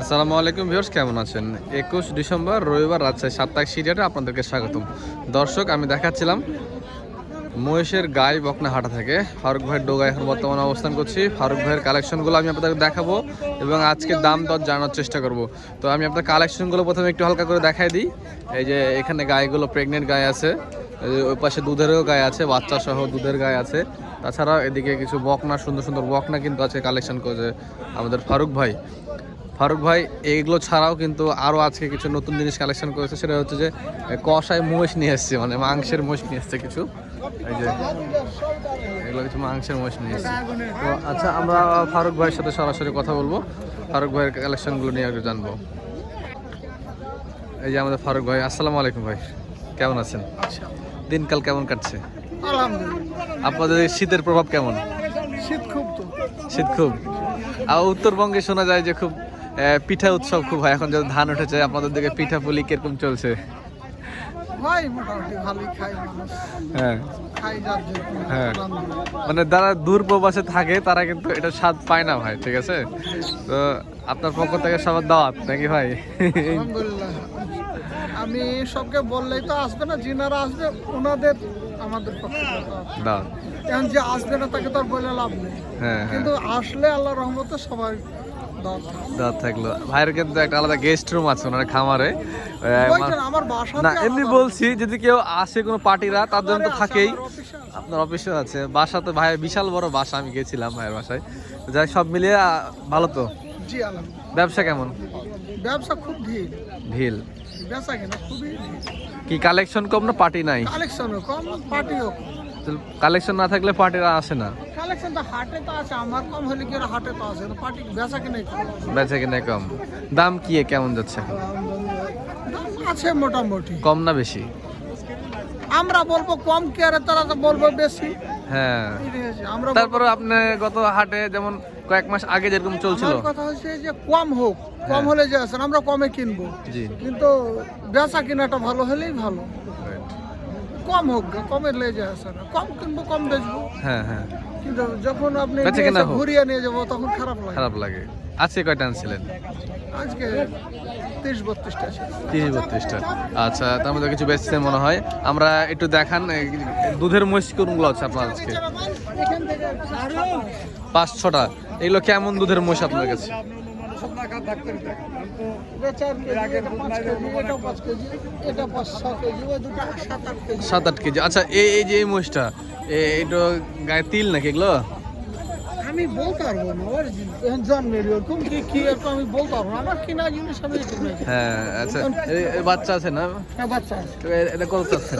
আসসালামু আলাইকুম ভিউয়ার্স, কেমন আছেন? একুশ ডিসেম্বর, রবিবার, রাজশাহী সাপ্তাহিক সিরিয়ালে আপনাদেরকে স্বাগতম। দর্শক, আমি দেখাচ্ছিলাম মহেশের গাই বকনা হাটা থেকে। ফারুক ভাইয়ের ডোগায় এখন বর্তমানে অবস্থান করছি। ফারুক ভাইয়ের কালেকশনগুলো আমি আপনাদের দেখাবো এবং আজকে দাম দর জানার চেষ্টা করব। তো আমি আপনার কালেকশনগুলো প্রথমে একটু হালকা করে দেখাই দিই। এই যে এখানে গাইগুলো প্রেগনেন্ট গাই আছে। ওই পাশে দুধেরও গায়ে আছে বাচ্চা সহ দুধের গায়ে আছে। তাছাড়া এদিকে কিছু বকনা, সুন্দর সুন্দর বকনা কিন্তু আছে কালেকশন করেছে আমাদের ফারুক ভাই। ফারুক ভাই এইগুলো ছাড়াও কিন্তু আরও আজকে কিছু নতুন জিনিস কালেকশন করেছে। সেটা হচ্ছে যে কষায় মোষ নিয়ে এসছে মানে মাংসের মোষ নিয়ে এসছে কিছু। এই যে এগুলো কিছু মাংসের মোষ নিয়ে এসছে। তো আচ্ছা আমরা ফারুক ভাইয়ের সাথে সরাসরি কথা বলব। ফারুক ভাইয়ের কালেকশনগুলো নিয়ে একটু জানব। এই যে আমাদের ফারুক ভাই আসসালামু আলাইকুম ভাই। কেমন আছেন? দিনকাল কেমন কাটছে? আপনাদের শীতের প্রভাব কেমন? শীত খুব তো। শীত খুব। আর উত্তরবঙ্গে শোনা যায় যে খুব পিঠা উৎসব খুব হয়। এখন যে ধান উঠেছে আপনাদের দিকে পিঠা পুলি কীরকম চলছে? হ্যাঁ। হ্যাঁ। মানে যারা দূর প্রবাসে থাকে তারা কিন্তু এটা স্বাদ পায় না ভাই ঠিক আছে? তো আপনার পক্ষ থেকে সবার দাওয়াত নাকি ভাই? আমি সবকে বললেই তো আসবে না যিনারা আসবে ওনাদের আমাদের পক্ষে দাওয়াত। এখন যে আসবে না তাকে তো আর বলে লাভ নেই। হ্যাঁ হ্যাঁ। কিন্তু আসলে আল্লাহ রহমতে সবাই দাওয়াত থাকল। ভাইয়ের কিন্তু একটা আলাদা গেস্ট রুম আছে ওনার খামারে। না এমনি বলছি যদি কেউ আসে কোনো পার্টিরা তার জন্য তো থাকেই। আপনার অফিসে আছে। বাসা তো ভাই বিশাল বড় বাসা আমি গেছিলাম ভাইয়ের বাসায়। যাই সব মিলিয়ে ভালো তো? ব্যবসা কেমন? ব্যবসা খুব ঢিল। খুবই কি কালেকশন কম না পার্টি নাই? কালেকশনও কম পার্টিও কম। কালেকশন না থাকলে পার্টিরা আসে না। কালেকশন তো হাটে তো আছে আমার কম হলে কি আর হাটে তো আছে পার্টি বেচা কিনে বেচে কিনে কম। দাম কি কেমন যাচ্ছে দাম আছে মোটামুটি। কম না বেশি? আমরা বলব কম কে আর তারা তো বলব বেশি। হ্যাঁ। আমরা তারপরে আপনি গত হাটে যেমন কয়েক মাস আগে যেরকম চলছিল। কথা হচ্ছে যে কম হোক কম হলে যে আসেন আমরা কমে কিনবো। জি। কিন্তু বেচা কিনাটা ভালো হলেই ভালো। কম হোক গা, কমে লে যে আসে না কম কিনবো কম বেচবো। হ্যাঁ হ্যাঁ। কিন্তু যখন আপনি ঘুরিয়ে নিয়ে যাব তখন খারাপ লাগে। খারাপ লাগে। আজকে কয়টা আনছিলেন? আজকে তিরিশ বত্রিশটা তিরিশ বত্রিশটা। আচ্ছা তার মধ্যে কিছু মনে হয়। আমরা একটু দেখান দুধের মহিষ কোনগুলো আছে আপনার আজকে? পাঁচ ছটা এগুলো কেমন দুধের মহিষ আপনার কাছে? সাত আট কেজি। আচ্ছা এই এই যে এই মহিষটা এ- এটা গায়ে তিল নাকি এগুলো? আমি বলতে পারব না ওর জন্মের ওরকম কি কি এরকম আমি বলতে পারব আমার কিনা জিনিস আমি হ্যাঁ আচ্ছা বাচ্চা আছে না? হ্যাঁ বাচ্চা আছে। এটা কত চাচ্ছেন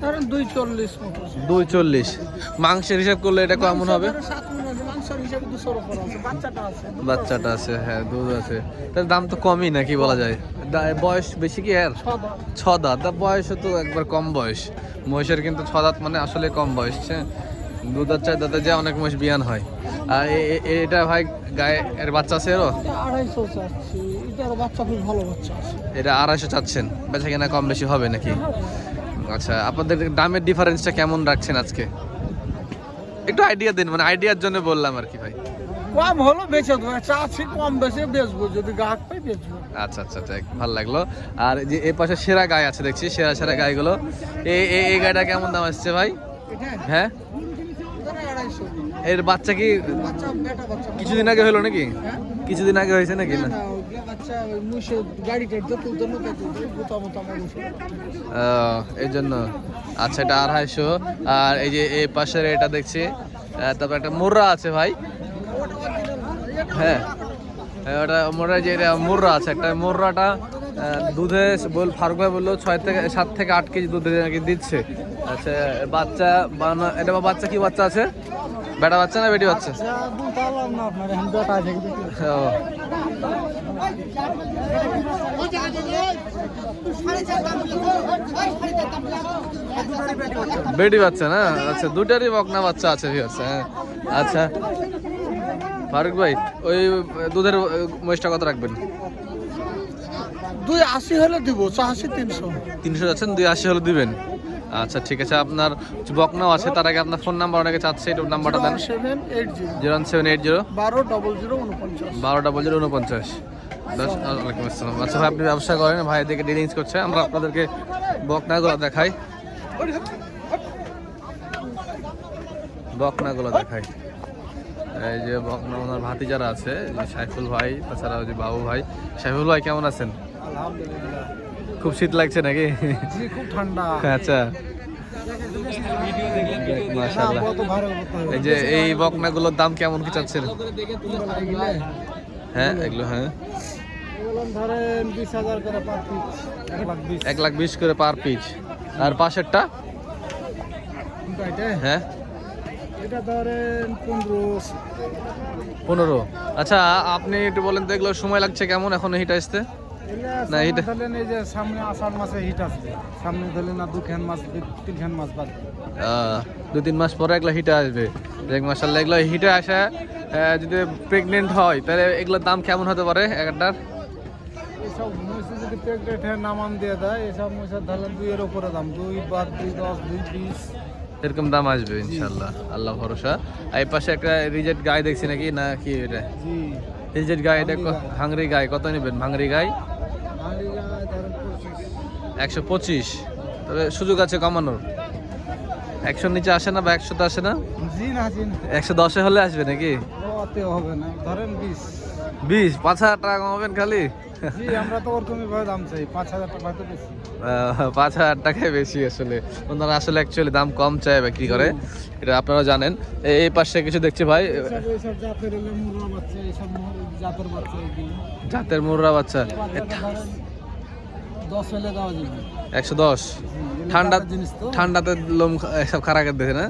ধরেন দুই চল্লিশ দুই চল্লিশ। মাংসের হিসাব করলে এটা কেমন হবে? হিসাবে দুশোর উপর আছে বাচ্চাটা আছে বাচ্চাটা আছে। হ্যাঁ দুধ আছে। তার দাম তো কমই নাকি বলা যায়? বয়স বেশি কি এর? ছ দাঁত। ছ দাঁত। বয়স তো একবার কম বয়স। মহিষের কিন্তু ছ দাঁত মানে আসলে কম বয়স হ্যাঁ? দু দাঁত চার দাঁতে যে অনেক মহিষ বিয়ান হয়। আর এটা ভাই গায়ে এর বাচ্চা আছে এরও? এটা আড়াইশো চাচ্ছি। এটার বাচ্চা খুব ভালো বাচ্চা এটা আড়াইশো চাচ্ছেন। বেচা কেনা কম বেশি হবে নাকি? আচ্ছা আপনাদের দামের ডিফারেন্সটা কেমন রাখছেন আজকে? একটু আইডিয়া দিন মানে আইডিয়ার জন্য বললাম আর কি ভাই। কম হলো বেচে দেবো আছে কম বেশি বেচবো যদি গ্রাহক পাই বেচবো। আচ্ছা আচ্ছা তাই ভালো লাগল। আর এই যে এই পাশে সেরা গায়ে আছে দেখছি সেরা সেরা গাইগুলো। এই এই এই গাইটা কেমন দাম আসছে ভাই? হ্যাঁ? এর বাচ্চা কি কিছুদিন আগে হলো নাকি? কিছুদিন আগে হয়েছে নাকি? না এই জন্য। আচ্ছা এটা আড়াইশো আর এই যে এই পাশের এটা দেখছি। তারপর একটা মোররা আছে ভাই। হ্যাঁ। হ্যাঁ, ওটা মোররা যে মোররা আছে। একটা মোররাটা দুধে বল ফারুক ভাই বলল ছয় থেকে সাত থেকে আট কেজি দুধে নাকি দিচ্ছে। আচ্ছা বাচ্চা বানা এটা বাচ্চা কি বাচ্চা আছে? বেটা বাচ্চা না বেটি বাচ্চা? বেটা আছে। ও। বেটি বাচ্চা না? আচ্ছা দুটারই বকনা বাচ্চা আছে হ্যাঁ। আচ্ছা। ফারুক ভাই ওই দুধের মহিষটা কত রাখবেন? দুই আশি হলে দিব চাষি তিনশো। তিনশো যাচ্ছেন দুই আশি হলে দিবেন। আচ্ছা ঠিক আছে আপনার বকনাও আছে তার আগে আপনার ফোন নাম্বার অনেকে চাচ্ছে একটু নাম্বারটা দেন। Zero seven eight zero. বারো ডবল জিরো উনপঞ্চাশ। বারো ডাবল জিরো উনপঞ্চাশ। ওয়ালাইকুম আসসালাম। আচ্ছা ভাই আপনি ব্যবসা করেন ভাই এদিকে ডিলিংস করছে আমরা আপনাদেরকে বকনাগুলো দেখাই। বকনাগুলো দেখাই। এই যে বকনা ওনার ভাতি যারা আছে সাইফুল ভাই তাছাড়া ওই যে বাবু ভাই। সাইফুল ভাই কেমন আছেন? আলহামদুলিল্লাহ। খুব শীত লাগছে নাকি? জি খুব ঠান্ডা। আচ্ছা। এই যে এই বকনাগুলোর দাম কেমন কি চাচ্ছেন? হ্যাঁ এগুলো হ্যাঁ। এক লাখ বিশ। করে পার পিস আর পাশেরটা? হ্যাঁ। পনেরো। আচ্ছা আপনি একটু বলেন তো এগুলো সময় লাগছে কেমন? এখন হিট আসতে? না, এটা- এই যে সামনে আষাঢ় মাসে হিট আসবে। সামনে ধরলেন না দু খান মাস দু- তিন খান মাস বাদ। দু তিন মাস পরে এগুলো হিটে আসবে। দেখ মাসাল্লাহ এগুলো হিটে আসা যদি প্রেগনেন্ট হয় তাহলে এগুলোর দাম কেমন হতে পারে একটার মহিষে যদি প্রেগনেন্ট হয়ে নামান দিয়ে দেয় এইসব মহিষের ধরলেন দুইয়ের উপরে দাম দুই দুই দশ দুই বিশ। এরকম দাম আসবে ইনশাল্লাহ আল্লাহ ভরসা। আর এই পাশে একটা রিজেক্ট গায়ে দেখছি নাকি না কি এটা? জি। রিজেক্ট গায়ে এটা ক- হাংরি গায়ে কত নেবেন ভাংরি গায়ে ভাঙড়ি গায়ে ধরেন পঁচিশ একশো পঁচিশ। তবে সুযোগ আছে কমানোর। একশোর নিচে আসে না বা একশোতে আসে না? একশো দশে হলে আসবে নাকি? হবে না। ধরেন বিশ। বিশ? পাঁচ হাজার টাকা কমাবেন খালি? আমরা তো ওরকমই ভাবে দাম চাই। পাঁচ হাজার টাকা তো বেশি। পাঁচ হাজার টাকায় বেশি আসলে। ওনারা আসলে অ্যাকচুয়ালি দাম কম চায় বিক্রি করে? এটা আপনারা জানেন। এই- পাশে কিছু দেখছি ভাই। জাতের মুরগা বাচ্চা জাতের মুররা বাচ্চা। দশ হলে দেওয়া যাবে। একশো দশ? ঠান্ডা ঠান্ডাতে লোম সব খারাপ দেখে না?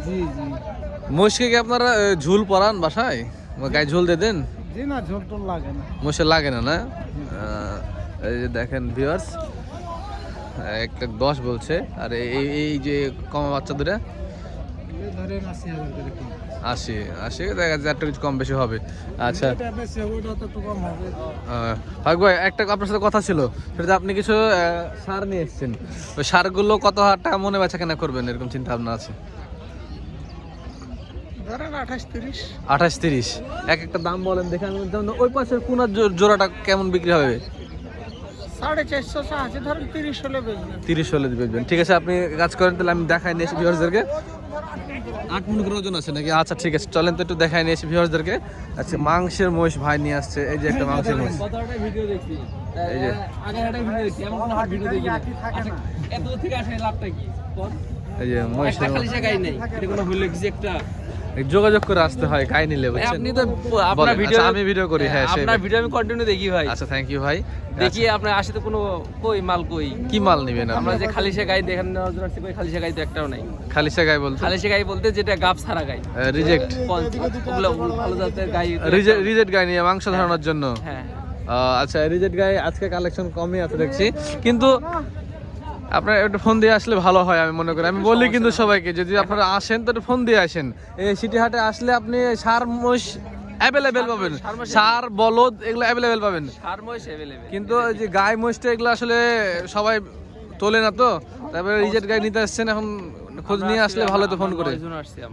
মহিষকে কি আপনারা ঝুল পরান বাসায়? গায়ে ঝুল দিয়ে দেন? না ঝোল টোল লাগে না। মহিষের লাগে না না? এই যে দেখেন ভিউয়ার্স একটা দশ বলছে। আর এই এই যে কমা বাচ্চা দুটা ধরেন আশি হাজার করে। আশি আশি দেখা যাচ্ছে একটু কিছু কম বেশি হবে। আচ্ছা। হবে ভাই একটা আপনার সাথে কথা ছিল সেটা আপনি কিছু সার নিয়ে এসেছেন। ওই সারগুলো কত হাজার টাকা মনে বেচা কেনা করবেন এরকম চিন্তা ভাবনা আছে? আঠাশ তিরিশ। এক একটা দাম বলেন দেখে আমি ওই পাশের কোনার জোড়াটা কেমন বিক্রি হবে? সাড়ে চারশো আছে ধরেন তিরিশ হলে বেচবেন। তিরিশ হলে বেচবেন। ঠিক আছে আপনি কাজ করেন তাহলে আমি দেখাই ভিউয়ার্সদেরকে আচ্ছা আচ্ছা মাংসের মহিষ ভাই নিয়ে আসছে। এই যে একটা মাংসের মহিষ। এই যে? এই যোগাযোগ করে আসতে হয় গাই নিলে বুঝছেন? আপনি তো আপনার ভিডিও আচ্ছা, আমি ভিডিও করি হ্যাঁ আপনার ভিডিও আমি কন্টিনিউ দেখি ভাই। আচ্ছা থ্যাংক ইউ ভাই। দেখি আপনার আসে তো কোনো কই মাল কই? কি মাল নিবেন আমরা যে খালি সে গাই দেখেন জন্য আসছি, কই খালি সে গাই তো একটাও নাই। খালি সে গাই বলতে? খালি সে গাই বলতে যেটা গাব ছাড়া গাই। রিজেক্ট ওগুলো ভালো জাতের গাই রিজেক্ট গাই নিয়ে মাংস ধরানোর জন্য? হ্যাঁ। আচ্ছা রিজেক্ট গাই আজকে কালেকশন কমই আছে দেখছি। কিন্তু আপনার একটু ফোন দিয়ে আসলে ভালো হয় আমি মনে করি। আমি বলি কিন্তু সবাইকে যদি আপনারা আসেন তো ফোন দিয়ে আসেন। এই সিটি হাটে আসলে আপনি সার মোষ অ্যাভেলেবেল পাবেন। সার বলদ এগুলো অ্যাভেলেবেল পাবেন। সার মহিষ অ্যাভেলেবেল কিন্তু ওই যে গাই মহিষটা এগুলো আসলে সবাই তোলে না তো। তারপরে রিজেক্ট গাই নিতে আসছেন এখন খোঁজ নিয়ে আসলে ভালো তো ফোন করে।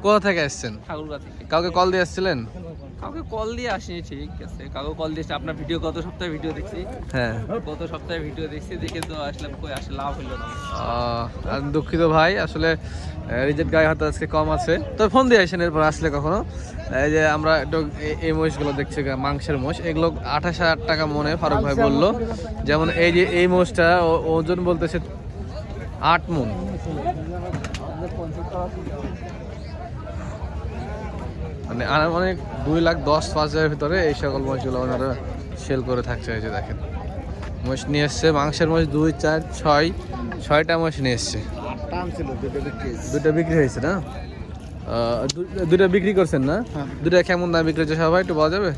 কোথা থেকে আসছেন? কাউকে কল দিয়ে আসছিলেন? কাউকে কল দিয়ে আসিনি ঠিক আছে। কাউকে কল দিয়েছে আপনার ভিডিও গত সপ্তাহে ভিডিও দেখছি। হ্যাঁ। গত সপ্তাহে ভিডিও দেখছি দেখে তো আসলাম কই আসলে লাভ হলো না। আমি দুঃখিত ভাই আসলে রিজেক্ট গায়ে হয়তো আজকে কম আছে। তো ফোন দিয়ে আসেন এরপর আসলে কখনো। এই যে আমরা একটু এই মহিষগুলো দেখছি মাংসের মোষ এগুলো আঠাশ হাজার টাকা মনে ফারুক ভাই বলল। যেমন এই যে এই মোষটা ওজন বলতেছে আট মন। মানে আর অনেক দুই লাখ দশ পাঁচ হাজারের ভিতরে এই সকল মহিষগুলো ওনারা সেল করে থাকছে এই যে দেখেন। মহিষ নিয়ে এসছে মাংসের মহিষ দুই চার ছয় ছয়টা মহিষ নিয়ে এসছে। দুটো বিক্রি হয়েছে। না? আহ, দু- দুটো বিক্রি করছেন না? হ্যাঁ। দুটো কেমন দাম বিক্রি হচ্ছে সবাই একটু পাওয়া যাবে?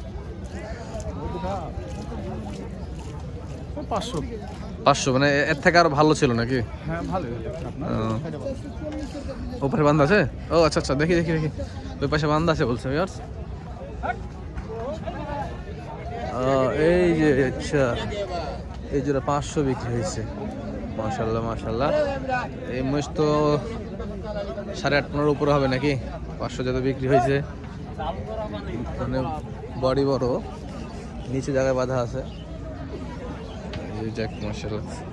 পাঁচশো। পাঁচশো মানে এর থেকে আরও ভালো ছিল নাকি? হ্যাঁ ভালো ওপারে বান্ধা আছে? ও আচ্ছা আচ্ছা দেখি দেখি দেখি। ওই পাশে বান্ধা আছে বলছে ভিউয়ার্স এই যে আচ্ছা এই জোড়া পাঁচশো বিক্রি হয়েছে। মাশাল্লাহ মাশাল্লাহ এই মহিষ তো সাড়ে আট পনেরো উপরে হবে নাকি? পাঁচশো যত বিক্রি হয়েছে। মানে বডি বড়। নিচে জায়গায় বাঁধা আছে। যাক।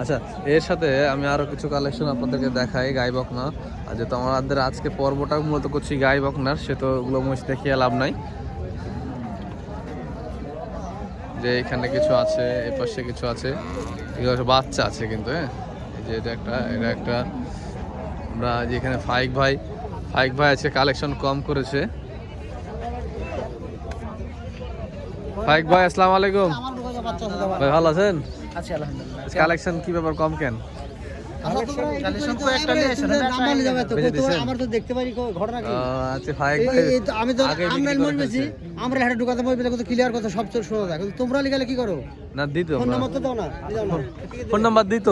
আচ্ছা এর সাথে আমি আরও কিছু কালেকশন আপনাদেরকে দেখাই গাই বকনা। আর যেহেতু আমাদের আজকে পর্বটা মূলত করছি গাই বকনার সে তো ওগুলো মহিষ দেখিয়ে লাভ নাই। যে এখানে কিছু আছে এই পাশে কিছু আছে। এগুলো বাচ্চা আছে কিন্তু হ্যাঁ? এই যে এটা একটা এটা একটা। আমরা যে এখানে ফাইক ভাই ফাইক ভাই আছে কালেকশন কম করেছে। ফাইক ভাই আসসালামু আলাইকুম। আমার দোকানে বাচ্চা আছে দাদা ভাই ভালো আছেন? আছি আলহামদুলিল্লাহ। কালেকশন কি ব্যাপার কম কেন? আমার আচ্ছা হাটে ঢুকাতে কত ক্লিয়ার কথা সব শোনা যায়। তোমরা লিগালে কি করো? না দিত ফোন নাম্বার তো দাও না দি দাও না। ফোন নাম্বার দিত।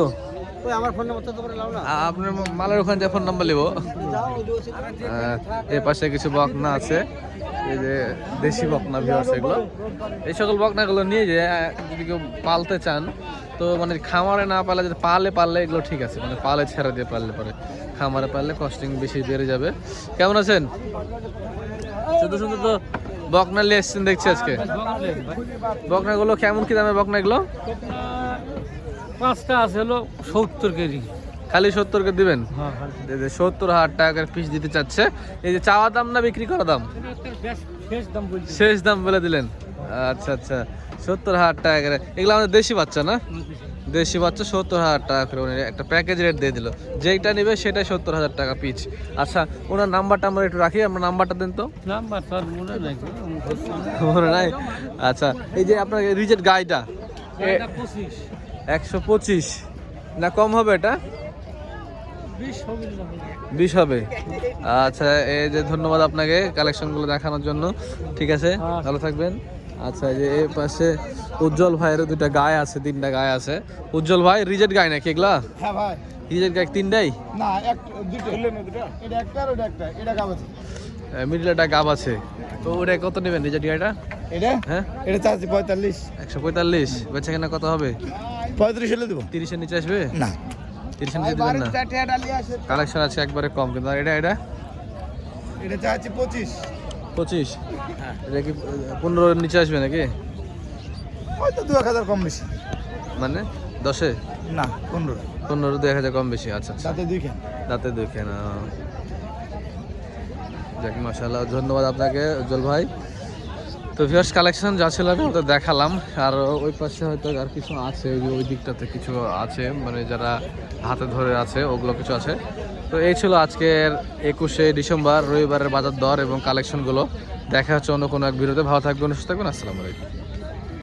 আমার ফোন নাম্বার তো তোমরা লাও না। আপনার মালের ওখানে ফোন নাম্বার পাশে কিছু বকনা আছে। এই যে দেশি বকনা ভিউয়ার্স এগুলো, এই সকল বকনাগুলো নিয়ে যে যদি কেউ পালতে চান, তো মানে খামারে না পালে, যদি পালে পারলে এগুলো ঠিক আছে মানে পালে ছেড়ে দিয়ে পারলে পরে। খামারে পারলে কস্টিং বেশি বেড়ে যাবে। কেমন আছেন? শুধু শুধু তো বকনা নিয়ে এসছেন দেখছি আজকে। বকনাগুলো কেমন কি দামে বকনাগুলো? পাঁচটা আছে হলো সত্তর কেজি। খালি সত্তর করে দিবেন? হ্যাঁ সত্তর হাজার টাকার পিস দিতে চাচ্ছে। এই যে চাওয়া দাম না বিক্রি করা দাম? শেষ দাম বলে দিলেন। আচ্ছা আচ্ছা। সত্তর হাজার টাকা করে। এগুলো আমাদের দেশি বাচ্চা না? দেশি বাচ্চা। সত্তর হাজার টাকা করে উনি একটা প্যাকেজ রেট দিয়ে দিল। যেইটা নেবে সেটাই সত্তর হাজার টাকা পিচ আচ্ছা ওনার নাম্বারটা আমরা একটু রাখি আমরা নাম্বারটা দেন তো। নাম্বার মনে নাই। আচ্ছা এই যে আপনার রিজেট পঁচিশ। একশো পঁচিশ। না কম হবে এটা? বিশ হবে। আচ্ছা এই যে ধন্যবাদ আপনাকে কালেকশনগুলো দেখানোর জন্য। ঠিক আছে? ভালো থাকবেন। আচ্ছা যে এই পাশে উজ্জ্বল ভাইয়ের দুইটা গায়ে আছে তিনটা গায়ে আছে। উজ্জ্বল ভাই রিজেট গায়ে নাকি এগুলা? হ্যাঁ ভাই। রিজেট গায়ে তিনটাই? না এক দুটো। এটা একটা আর ওটা একটা। এটা গাব আছে। তো ওটা কত নেবেন রিজেট এটা? হ্যাঁ। এটা চাচ্ছি পঁয়তাল্লিশ। একশো পঁয়তাল্লিশ। বেচা কেনা কত হবে? পঁয়ত্রিশ হলে দেবো। তিরিশের নিচে আসবে? না। তিরিশের নিচে দেবেন না। কালেকশন আছে। একবারে কম কিন্তু এটা এটা? এটা চাচ্ছি পঁচিশ। পঁচিশ? এটা কি পনেরোর নিচে আসবে নাকি? হয়তো দু এক হাজার কম বেশি। মানে দশে? না পনেরো। পনেরো দু এক হাজার কম বেশি আচ্ছা আচ্ছা। তাতে দুই খান দাঁতে দেখে না যাক মাসাল্লাহ ধন্যবাদ আপনাকে উজ্জ্বল ভাই। তো ভিউয়ার্স কালেকশন যা ছিল আমি ওটা দেখালাম। আর ওই পাশে হয়তো আর কিছু আছে, ওই দিকটাতে কিছু আছে মানে যারা হাতে ধরে আছে, ওগুলো কিছু আছে। তো এই ছিল আজকের একুশে ডিসেম্বর, রবিবারের বাজার দর এবং কালেকশনগুলো দেখা হচ্ছে অন্য কোনো এক ভিডিওতে। ভালো থাকবেন, সুস্থ থাকবেন, আসসালামু আলাইকুম।